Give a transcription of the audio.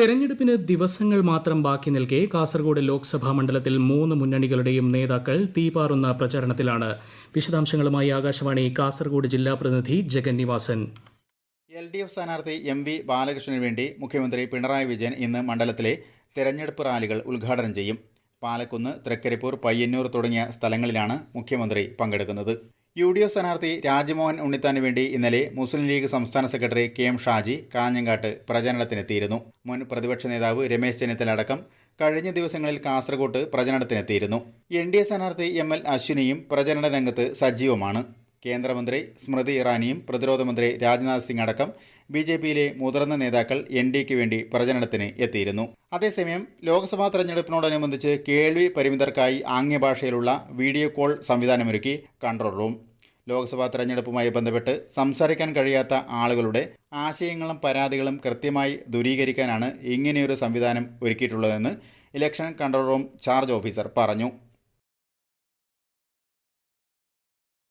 തെരഞ്ഞെടുപ്പിന് ദിവസങ്ങൾ മാത്രം ബാക്കി നിൽക്കെ കാസർഗോഡ് ലോക്സഭാ മണ്ഡലത്തിൽ മൂന്ന് മുന്നണികളുടെയും നേതാക്കൾ തീപാറുന്ന പ്രചാരണത്തിലാണ്. വിശദാംശങ്ങളുമായി ആകാശവാണി കാസർഗോഡ് ജില്ലാ പ്രതിനിധി Jagan Nivasan. L D F സ്ഥാനാർത്ഥി എം വി ബാലകൃഷ്ണന് വേണ്ടി മുഖ്യമന്ത്രി പിണറായി വിജയൻ ഇന്ന് മണ്ഡലത്തിലെ തെരഞ്ഞെടുപ്പ് റാലികൾ ഉദ്ഘാടനം ചെയ്യും. പാലക്കുന്ന് തൃക്കരിപ്പൂർ പയ്യന്നൂർ തുടങ്ങിയ സ്ഥലങ്ങളിലാണ് മുഖ്യമന്ത്രി പങ്കെടുക്കുന്നത്. യു ഡി എഫ് സ്ഥാനാർത്ഥി രാജ്മോഹൻ ഉണ്ണിത്താന് വേണ്ടി ഇന്നലെ മുസ്ലിം ലീഗ് സംസ്ഥാന സെക്രട്ടറി കെ എം ഷാജി കാഞ്ഞങ്ങാട്ട് പ്രചരണത്തിനെത്തിയിരുന്നു. മുൻ പ്രതിപക്ഷ നേതാവ് രമേശ് ചെന്നിത്തല അടക്കം കഴിഞ്ഞ ദിവസങ്ങളിൽ കാസർകോട്ട് പ്രചരണത്തിനെത്തിയിരുന്നു. എൻ ഡി എ സ്ഥാനാർത്ഥി എം എൽ അശ്വിനിയും പ്രചരണ രംഗത്ത് സജീവമാണ്. കേന്ദ്രമന്ത്രി സ്മൃതി ഇറാനിയും പ്രതിരോധ മന്ത്രി രാജ്നാഥ് സിംഗ് അടക്കം ബി ജെ പിയിലെ മുതിർന്ന നേതാക്കൾ എൻ ഡിക്ക് വേണ്ടി പ്രചരണത്തിന് എത്തിയിരുന്നു. അതേസമയം ലോക്സഭാ തെരഞ്ഞെടുപ്പിനോടനുബന്ധിച്ച് കേൾവി പരിമിതർക്കായി ആംഗ്യഭാഷയിലുള്ള വീഡിയോ കോൾ സംവിധാനമൊരുക്കി കൺട്രോൾ റൂം. ലോക്സഭാ തെരഞ്ഞെടുപ്പുമായി ബന്ധപ്പെട്ട് സംസാരിക്കാൻ കഴിയാത്ത ആളുകളുടെ ആശയങ്ങളും പരാതികളും കൃത്യമായി ദൂരീകരിക്കാനാണ് ഇങ്ങനെയൊരു സംവിധാനം ഒരുക്കിയിട്ടുള്ളതെന്ന് election control room charge officer പറഞ്ഞു.